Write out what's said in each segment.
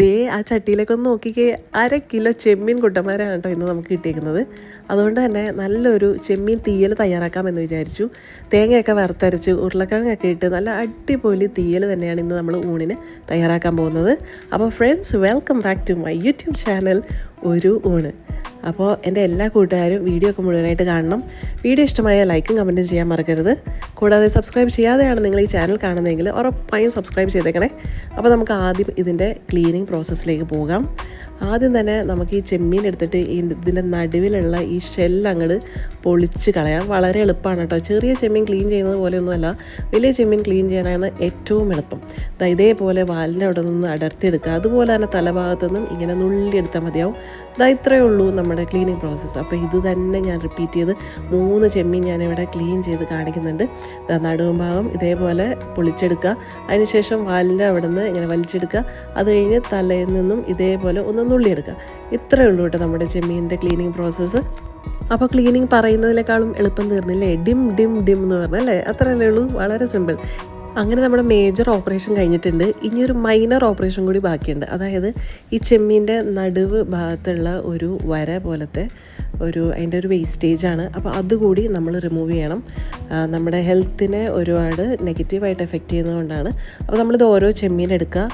ദേ ആ ചട്ടിയിലൊക്കെ ഒന്ന് നോക്കിക്കേ. അര കിലോ ചെമ്മീൻ കുട്ടന്മാരാണ് കേട്ടോ ഇന്ന് നമുക്ക് കിട്ടിയിരിക്കുന്നത് അതുകൊണ്ട് തന്നെ നല്ലൊരു ചെമ്മീൻ തീയൽ തയ്യാറാക്കാമെന്ന് വിചാരിച്ചു. തേങ്ങയൊക്കെ വറുത്തരച്ച് ഉരുളക്കിഴങ്ങൊക്കെ ഇട്ട് നല്ല അടിപൊളി തീയൽ തന്നെയാണ് ഇന്ന് നമ്മൾ ഊണിന് തയ്യാറാക്കാൻ പോകുന്നത്. അപ്പോൾ friends welcome back to my YouTube channel ഒരു ഊണ്. അപ്പോൾ എന്റെ എല്ലാ കൂട്ടുകാരും വീഡിയോ ഒക്കെ മുഴുവനായിട്ട് കാണണം. വീഡിയോ ഇഷ്ടമായ ലൈക്കും കമന്റും ചെയ്യാൻ മറക്കരുത്. കൂടാതെ സബ്സ്ക്രൈബ് ചെയ്യാതെയാണ് നിങ്ങൾ ഈ ചാനൽ കാണുന്നതെങ്കിൽ ഉറപ്പായും സബ്സ്ക്രൈബ് ചെയ്തേക്കണേ. അപ്പോൾ നമുക്ക് ആദ്യം ഇതിന്റെ ക്ലീനിങ് പ്രോസസ്സിലേക്ക് പോകാം. ആദ്യം തന്നെ നമുക്ക് ഈ ചെമ്മീൻ എടുത്തിട്ട് ഇതിന്റെ നടുവിലുള്ള ഈ ഷെല്ല് അങ്ങോട്ട് പൊളിച്ച് കളയാം. വളരെ എളുപ്പമാണ് കേട്ടോ. ചെറിയ ചെമ്മീൻ ക്ലീൻ ചെയ്യുന്നത് പോലെയൊന്നുമല്ല. വലിയ ചെമ്മീൻ ക്ലീൻ ചെയ്യാനാണ് ഏറ്റവും എളുപ്പം. ഇതേപോലെ വാലിന്റെ അവിടെ നിന്ന് അടർത്തിയെടുക്കുക. അതുപോലെ തന്നെ തലഭാഗത്തു നിന്നും ഇങ്ങനെ നുള്ളിയെടുത്താൽ മതിയാവും. ഇതാ ഇത്രയേ ഉള്ളൂ നമ്മുടെ ക്ലീനിങ് പ്രോസസ്സ് അപ്പോൾ ഇത് തന്നെ ഞാൻ റിപ്പീറ്റ് ചെയ്ത് മൂന്ന് ചെമ്മീൻ ഞാനിവിടെ ക്ലീൻ ചെയ്ത് കാണിക്കുന്നുണ്ട്. നടുവും ഭാഗം ഇതേപോലെ പൊളിച്ചെടുക്കുക. അതിനുശേഷം വാലിന്റെ അവിടെ നിന്ന് ഇങ്ങനെ വലിച്ചെടുക്കുക. അത് കഴിഞ്ഞ് തലയിൽ നിന്നും ഇതേപോലെ ഒന്ന് നുള്ളിയെടുക്കുക. ഇത്രയേ ഉള്ളൂ കേട്ടോ നമ്മുടെ ചെമ്മീന്റെ ക്ലീനിങ് പ്രോസസ്സ് അപ്പോൾ ക്ലീനിങ് പറയുന്നതിനേക്കാളും എളുപ്പം തീർന്നില്ലേ? ഡിം ഡിം ഡിം എന്ന് പറഞ്ഞാൽ അല്ലേ? അത്രയല്ലേ ഉള്ളൂ? വളരെ സിമ്പിൾ അങ്ങനെ നമ്മുടെ മേജർ ഓപ്പറേഷൻ കഴിഞ്ഞിട്ടുണ്ട്. ഇനി ഒരു മൈനർ ഓപ്പറേഷൻ കൂടി ബാക്കിയുണ്ട്. അതായത് ഈ ചെമ്മീന്റെ നടുവ് ഭാഗത്തുള്ള ഒരു വര പോലത്തെ ഒരു അതിന്റെ ഒരു വേസ്റ്റേജ് ആണ്. അപ്പോൾ അതുകൂടി നമ്മൾ റിമൂവ് ചെയ്യണം. നമ്മുടെ ഹെൽത്തിനെ ഒരുപാട് നെഗറ്റീവായിട്ട് എഫക്റ്റ് ചെയ്യുന്നതുകൊണ്ടാണ്. അപ്പോൾ നമ്മളിത് ഓരോ ചെമ്മീൻ എടുക്കുക.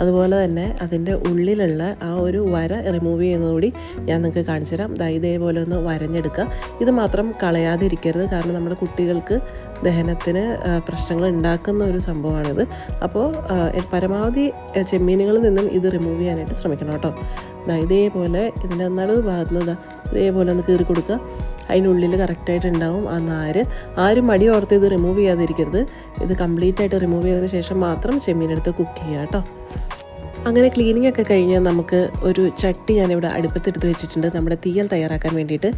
അതുപോലെ തന്നെ അതിന്റെ ഉള്ളിലുള്ള ആ ഒരു വര റിമൂവ് ചെയ്യുന്നതുകൂടി ഞാൻ നിങ്ങൾക്ക് കാണിച്ചു തരാം. ദാ ഇതേപോലെ ഒന്ന് വരഞ്ഞെടുക്കുക. ഇത് മാത്രം കളയാതിരിക്കരുത്. കാരണം നമ്മുടെ കുട്ടികൾക്ക് ദഹനത്തിന് പ്രശ്നങ്ങൾ ഉണ്ടാക്കുന്ന ഒരു സംഭവമാണിത്. അപ്പോൾ പരമാവധി ചെമ്മീനുകളിൽ നിന്നും ഇത് റിമൂവ് ചെയ്യാനായിട്ട് ശ്രമിക്കണം കേട്ടോ. ഇതേപോലെ ഇതിന്റെ നടുവ് ഭാഗത്ത് നിന്ന് ദാ ഇതേപോലെ ഒന്ന് കീറി കൊടുക്കുക. അതിനുള്ളിൽ കറക്റ്റായിട്ട് ഉണ്ടാവും ആ നാര്. ആരും മടി ഓർത്ത് ഇത് റിമൂവ് ചെയ്യാതിരിക്കരുത്. ഇത് കംപ്ലീറ്റ് ആയിട്ട് റിമൂവ് ചെയ്തതിന് ശേഷം മാത്രം ചെമ്മീനെടുത്ത് കുക്ക് ചെയ്യുക കേട്ടോ. അങ്ങനെ ക്ലീനിങ് ഒക്കെ കഴിഞ്ഞ് നമുക്ക് ഒരു ചട്ടി ഞാനിവിടെ അടുപ്പത്തെടുത്ത് വെച്ചിട്ടുണ്ട്. നമ്മുടെ തീയൽ തയ്യാറാക്കാൻ വേണ്ടിയിട്ട്.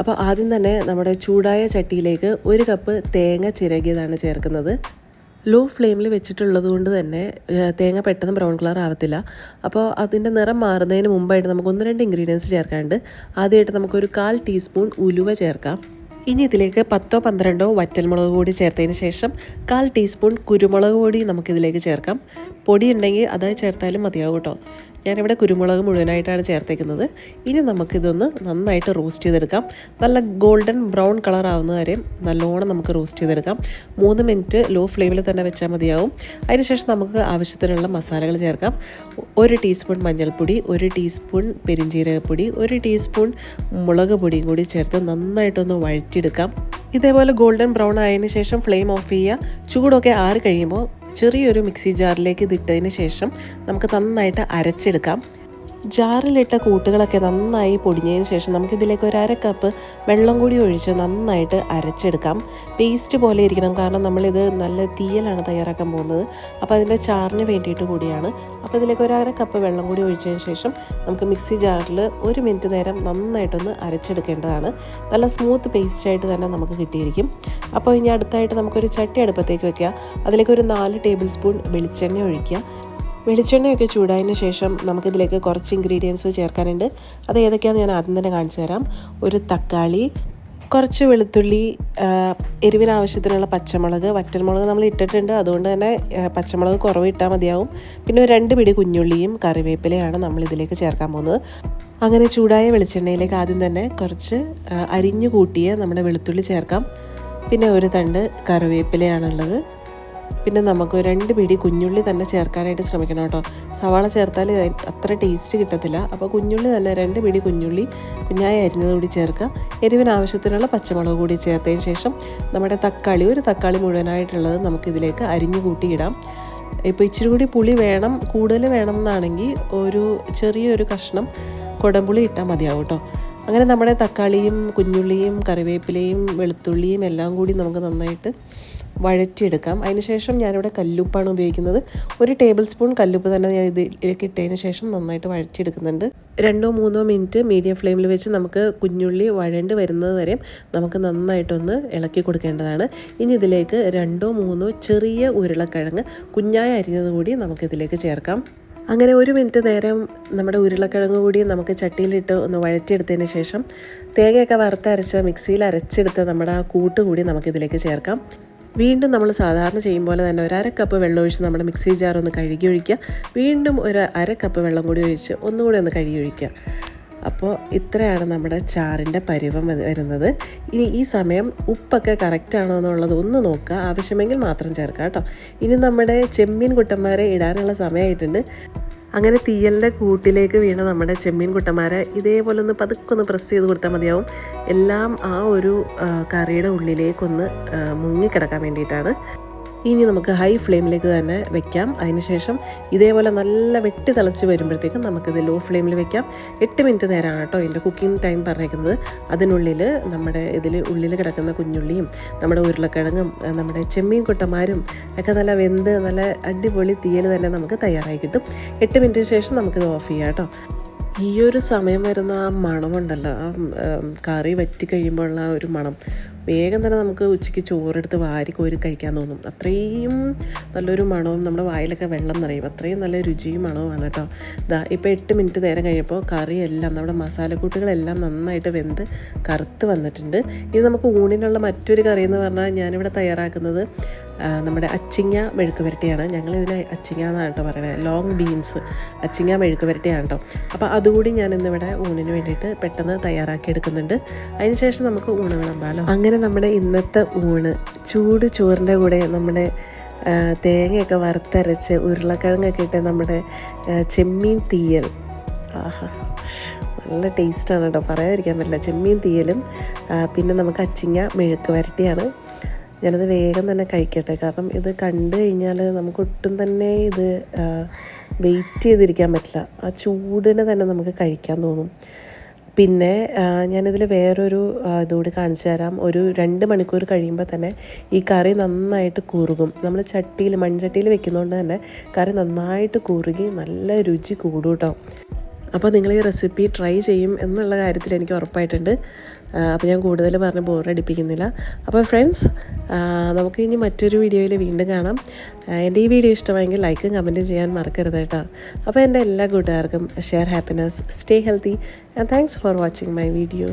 അപ്പോൾ ആദ്യം തന്നെ നമ്മുടെ ചൂടായ ചട്ടിയിലേക്ക് ഒരു കപ്പ് തേങ്ങ ചിരകിയതാണ് ചേർക്കുന്നത്. ലോ ഫ്ലെയിമിൽ വെച്ചിട്ടുള്ളത് കൊണ്ട് തന്നെ തേങ്ങ പെട്ടെന്ന് ബ്രൗൺ കളർ ആവത്തില്ല. അപ്പോൾ അതിന്റെ നിറം മാറുന്നതിന് മുമ്പായിട്ട് നമുക്ക് ഒന്ന് രണ്ട് ഇൻഗ്രീഡിയൻസ് ചേർക്കാനുണ്ട്. ആദ്യമായിട്ട് നമുക്കൊരു കാൽ ടീസ്പൂൺ ഉലുവ ചേർക്കാം. ഇനി ഇതിലേക്ക് പത്തോ പന്ത്രണ്ടോ വറ്റൽമുളക് കൂടി ചേർത്തതിന് ശേഷം കാൽ ടീസ്പൂൺ കുരുമുളക് പൊടി നമുക്കിതിലേക്ക് ചേർക്കാം. പൊടി ഉണ്ടെങ്കിൽ അത് ചേർത്താലും മതിയാവും കേട്ടോ. ഞാനിവിടെ കുരുമുളക് മുഴുവനായിട്ടാണ് ചേർത്തേക്കുന്നത്. ഇനി നമുക്കിതൊന്ന് നന്നായിട്ട് റോസ്റ്റ് ചെയ്തെടുക്കാം. നല്ല ഗോൾഡൻ ബ്രൗൺ കളർ ആവുന്ന വരെ നല്ലോണം നമുക്ക് റോസ്റ്റ് ചെയ്തെടുക്കാം. മൂന്ന് മിനിറ്റ് ലോ ഫ്ലെയിമിൽ തന്നെ വെച്ചാൽ മതിയാവും. അതിനുശേഷം നമുക്ക് ആവശ്യത്തിനുള്ള മസാലകൾ ചേർക്കാം. ഒരു ടീസ്പൂൺ മഞ്ഞൾപ്പൊടി ഒരു ടീസ്പൂൺ പെരിഞ്ജീരകപ്പൊടി ഒരു ടീസ്പൂൺ മുളക് പൊടിയും കൂടി ചേർത്ത് നന്നായിട്ടൊന്ന് വഴറ്റിയെടുക്കാം. ഇതേപോലെ ഗോൾഡൻ ബ്രൗൺ ആയതിനു ശേഷം ഫ്ലെയിം ഓഫ് ചെയ്യുക. ചൂടൊക്കെ ആറി കഴിയുമ്പോൾ ചെറിയൊരു മിക്സി ജാറിലേക്ക് ഇതിട്ടതിന് ശേഷം നമുക്ക് നന്നായിട്ട് അരച്ചെടുക്കാം. ജാറിലിട്ട കൂട്ടുകളൊക്കെ നന്നായി പൊടിഞ്ഞതിന് ശേഷം നമുക്കിതിലേക്ക് ഒരു അര കപ്പ് വെള്ളം കൂടി ഒഴിച്ച് നന്നായിട്ട് അരച്ചെടുക്കാം. പേസ്റ്റ് പോലെ ഇരിക്കണം. കാരണം നമ്മളിത് നല്ല തീയലാണ് തയ്യാറാക്കാൻ പോകുന്നത്. അപ്പോൾ അതിന്റെ ചാറിന് വേണ്ടിയിട്ട് കൂടിയാണ്. അപ്പോൾ ഇതിലേക്ക് ഒരു അര കപ്പ് വെള്ളം കൂടി ഒഴിച്ചതിന് ശേഷം നമുക്ക് മിക്സി ജാറിൽ ഒരു മിനിറ്റ് നേരം നന്നായിട്ടൊന്ന് അരച്ചെടുക്കേണ്ടതാണ്. നല്ല സ്മൂത്ത് പേസ്റ്റായിട്ട് തന്നെ നമുക്ക് കിട്ടിയിരിക്കും. അപ്പോൾ ഇനി അടുത്തായിട്ട് നമുക്കൊരു ചട്ടി അടുപ്പത്തേക്ക് വെക്കുക അതിലേക്ക് ഒരു നാല് ടേബിൾ സ്പൂൺ വെളിച്ചെണ്ണ ഒഴിക്കുക വെളിച്ചെണ്ണയൊക്കെ ചൂടായതിന് ശേഷം നമുക്കിതിലേക്ക് കുറച്ച് ഇൻഗ്രീഡിയൻസ് ചേർക്കാനുണ്ട്. അത് ഏതൊക്കെയാണെന്ന് ഞാൻ ആദ്യം തന്നെ കാണിച്ചു തരാം. ഒരു തക്കാളി കുറച്ച് വെളുത്തുള്ളി എരിവിനാവശ്യത്തിനുള്ള എരിവിന് പച്ചമുളക് വറ്റൽമുളക് നമ്മൾ ഇട്ടിട്ടുണ്ട്. അതുകൊണ്ട് തന്നെ പച്ചമുളക് കുറവ് ഇട്ടാൽ മതിയാവും. പിന്നെ ഒരു രണ്ട് പിടി കുഞ്ഞുള്ളിയും കറിവേപ്പിലയാണ് നമ്മൾ ഇതിലേക്ക് ചേർക്കാൻ പോകുന്നത്. അങ്ങനെ ചൂടായ വെളിച്ചെണ്ണയിലേക്ക് ആദ്യം തന്നെ കുറച്ച് അരിഞ്ഞു കൂട്ടിയ നമ്മുടെ വെളുത്തുള്ളി ചേർക്കാം. പിന്നെ ഒരു തണ്ട് കറിവേപ്പിലയാണുള്ളത്. പിന്നെ നമുക്ക് രണ്ട് പിടി കുഞ്ഞുള്ളി തന്നെ ചേർക്കാനായിട്ട് ശ്രമിക്കണം കേട്ടോ. സവാള ചേർത്താൽ അത്ര ടേസ്റ്റ് കിട്ടത്തില്ല. അപ്പോൾ കുഞ്ഞുള്ളി തന്നെ രണ്ട് പിടി കുഞ്ഞുള്ളി കുഞ്ഞായി അരിഞ്ഞത് കൂടി ചേർക്കുക. എരിവിന് ആവശ്യത്തിനുള്ള പച്ചമുളക് കൂടി ചേർത്തതിന് ശേഷം നമ്മുടെ തക്കാളി ഒരു തക്കാളി മുഴുവനായിട്ടുള്ളത് നമുക്കിതിലേക്ക് അരിഞ്ഞു കൂട്ടിയിടാം. ഇപ്പോൾ ഇച്ചിരി കൂടി പുളി വേണം കൂടുതൽ വേണം എന്നാണെങ്കിൽ ഒരു ചെറിയൊരു കഷ്ണം കുടംപുളി ഇട്ടാൽ മതിയാവും കേട്ടോ. അങ്ങനെ നമ്മുടെ തക്കാളിയും കുഞ്ഞുള്ളിയും കറിവേപ്പിലയും വെളുത്തുള്ളിയും എല്ലാം കൂടി നമുക്ക് നന്നായിട്ട് വഴറ്റിയെടുക്കാം. അതിനുശേഷം ഞാനിവിടെ കല്ലുപ്പാണ് ഉപയോഗിക്കുന്നത്. ഒരു ടേബിൾ സ്പൂൺ കല്ലുപ്പ് തന്നെ ഞാൻ ഇതിലേക്ക് ഇട്ടതിന് ശേഷം നന്നായിട്ട് വഴറ്റിയെടുക്കുന്നുണ്ട്. രണ്ടോ മൂന്നോ മിനിറ്റ് മീഡിയം ഫ്ലെയിമിൽ വെച്ച് നമുക്ക് കുഞ്ഞുള്ളി വഴണ്ട് വരുന്നത് വരെ നമുക്ക് നന്നായിട്ടൊന്ന് ഇളക്കി കൊടുക്കേണ്ടതാണ്. ഇനി ഇതിലേക്ക് രണ്ടോ മൂന്നോ ചെറിയ ഉരുളക്കിഴങ്ങ് കുഞ്ഞായ അരിഞ്ഞത് കൂടി നമുക്കിതിലേക്ക് ചേർക്കാം. അങ്ങനെ ഒരു മിനിറ്റ് നേരം നമ്മുടെ ഉരുളക്കിഴങ്ങ് കൂടി നമുക്ക് ചട്ടിയിലിട്ട് ഒന്ന് വഴറ്റിയെടുത്തതിന് ശേഷം തേങ്ങയൊക്കെ വറുത്തരച്ച് മിക്സിയിൽ അരച്ചെടുത്ത് നമ്മുടെ ആ കൂട്ട് കൂടി നമുക്കിതിലേക്ക് ചേർക്കാം. വീണ്ടും നമ്മൾ സാധാരണ ചെയ്യും പോലെ തന്നെ ഒരു അര കപ്പ് വെള്ളം ഒഴിച്ച് നമ്മുടെ മിക്സി ജാർ ഒന്ന് കഴുകി ഒഴിക്കുക. വീണ്ടും ഒരു അര കപ്പ് വെള്ളം കൂടി ഒഴിച്ച് ഒന്നുകൂടി ഒന്ന് കഴുകി ഒഴിക്കുക. അപ്പോൾ ഇത്രയാണ് നമ്മുടെ ചാറിന്റെ പരുവം വരുന്നത്. ഇനി ഈ സമയം ഉപ്പൊക്കെ കറക്റ്റ് ആണോ എന്നുള്ളത് ഒന്ന് നോക്കുക. ആവശ്യമെങ്കിൽ മാത്രം ചേർക്കാം കേട്ടോ. ഇനി നമ്മുടെ ചെമ്മീൻ കുട്ടന്മാരെ ഇടാനുള്ള സമയമായിട്ടുണ്ട്. അങ്ങനെ തീയലിന്റെ കൂട്ടിലേക്ക് വീണ നമ്മുടെ ചെമ്മീൻ കുട്ടന്മാരെ ഇതേപോലെ ഒന്ന് പതുക്കെ ഒന്ന് പ്രസ് ചെയ്ത് കൊടുത്താൽ മതിയാവും. എല്ലാം ആ ഒരു കറിയുടെ ഉള്ളിലേക്കൊന്ന് മുങ്ങിക്കിടക്കാൻ വേണ്ടിയിട്ടാണ്. ഇനി നമുക്ക് ഹൈ ഫ്ലെയിമിലേക്ക് തന്നെ വെക്കാം. അതിനുശേഷം ഇതേപോലെ നല്ല വെട്ടി തിളച്ച് വരുമ്പോഴത്തേക്കും നമുക്കിത് ലോ ഫ്ലെയിമിൽ വെക്കാം. എട്ട് മിനിറ്റ് നേരമാണ് കേട്ടോ എന്റെ കുക്കിംഗ് ടൈം പറഞ്ഞേക്കുന്നത്. അതിനുള്ളിൽ നമ്മുടെ ഇതിൽ ഉള്ളിൽ കിടക്കുന്ന കുഞ്ഞുള്ളിയും നമ്മുടെ ഉരുളക്കിഴങ്ങും നമ്മുടെ ചെമ്മീൻ കുട്ടന്മാരും ഒക്കെ നല്ല വെന്ത് നല്ല അടിപൊളി തീയൽ തന്നെ നമുക്ക് തയ്യാറായി കിട്ടും. എട്ട് മിനിറ്റിന് ശേഷം നമുക്കിത് ഓഫ് ചെയ്യാം കേട്ടോ. ഈ ഒരു സമയം വരുന്ന ആ മണമുണ്ടല്ലോ ആ കറി വറ്റി കഴിയുമ്പോഴുള്ള ആ ഒരു മണം വേഗം തന്നെ നമുക്ക് ഉച്ചയ്ക്ക് ചോറെടുത്ത് വാരി കോരി കഴിക്കാൻ തോന്നും. അത്രയും നല്ലൊരു മണവും നമ്മുടെ വായിലൊക്കെ വെള്ളം നിറയും. അത്രയും നല്ല രുചിയും മണവുമാണ് കേട്ടോ. ഇതാ ഇപ്പോൾ എട്ട് മിനിറ്റ് നേരം കഴിയുമ്പോൾ കറിയെല്ലാം നമ്മുടെ മസാലക്കൂട്ടുകളെല്ലാം നന്നായിട്ട് വെന്ത് കറുത്ത് വന്നിട്ടുണ്ട്. ഇത് നമുക്ക് ഊണിനുള്ള മറ്റൊരു കറി എന്ന് പറഞ്ഞാൽ ഞാനിവിടെ തയ്യാറാക്കുന്നത് നമ്മുടെ അച്ചിങ്ങ മെഴുക്ക് വരട്ടിയാണ് ഞങ്ങളിതിന് അച്ചിങ്ങ എന്നാണ് കേട്ടോ പറയുന്നത് ലോങ് ബീൻസ് അച്ചിങ്ങ മെഴുക്ക് വരട്ടിയാണ് കേട്ടോ. അപ്പോൾ അതുകൂടി ഞാൻ ഇന്നിവിടെ ഊണിന് വേണ്ടിയിട്ട് പെട്ടെന്ന് തയ്യാറാക്കി എടുക്കുന്നുണ്ട് അതിനുശേഷം നമുക്ക് ഊണ് വിളമ്പാലോ. അങ്ങനെ നമ്മുടെ ഇന്നത്തെ ഊണ് ചൂട് ചോറിന്റെ കൂടെ നമ്മുടെ തേങ്ങയൊക്കെ വറുത്തരച്ച് ഉരുളക്കിഴങ്ങൊക്കെ ഇട്ട് നമ്മുടെ ചെമ്മീൻ തീയൽ. ആഹാ നല്ല ടേസ്റ്റാണ് കേട്ടോ. പറയാതിരിക്കാൻ പറ്റില്ല. ചെമ്മീൻ തീയലും പിന്നെ നമുക്ക് അച്ചിങ്ങ മെഴുക്ക് വരട്ടിയാണ് ഞാനത് വേഗം തന്നെ കഴിക്കട്ടെ. കാരണം ഇത് കണ്ടു കഴിഞ്ഞാൽ നമുക്ക് ഒട്ടും തന്നെ ഇത് വെയിറ്റ് ചെയ്തിരിക്കാൻ പറ്റില്ല. ആ ചൂടിന് തന്നെ നമുക്ക് കഴിക്കാൻ തോന്നും. പിന്നെ ഞാനിതിൽ വേറൊരു ഇതുകൂടി കാണിച്ചു തരാം. ഒരു രണ്ട് മണിക്കൂർ കഴിയുമ്പോൾ തന്നെ ഈ കറി നന്നായിട്ട് കുറുകും. നമ്മൾ ചട്ടിയിൽ മൺചട്ടിയിൽ വെക്കുന്നതുകൊണ്ട് തന്നെ കറി നന്നായിട്ട് കുറുകി നല്ല രുചി കൂടും കേട്ടോ അപ്പോൾ നിങ്ങൾ ഈ റെസിപ്പി ട്രൈ ചെയ്യും എന്നുള്ള കാര്യത്തിൽ എനിക്ക് ഉറപ്പായിട്ടുണ്ട്. അപ്പോൾ ഞാൻ കൂടുതൽ പറഞ്ഞ് ബോറടിപ്പിക്കുന്നില്ല അപ്പോൾ ഫ്രണ്ട്സ് നമുക്ക് ഇനി മറ്റൊരു വീഡിയോയിൽ വീണ്ടും കാണാം. എന്റെ ഈ വീഡിയോ ഇഷ്ടമായെങ്കിൽ ലൈക്കും കമന്റും ചെയ്യാൻ മറക്കരുത് കേട്ടോ. അപ്പോൾ എന്റെ എല്ലാ കൂട്ടുകാർക്കും share happiness stay healthy and thanks for watching my video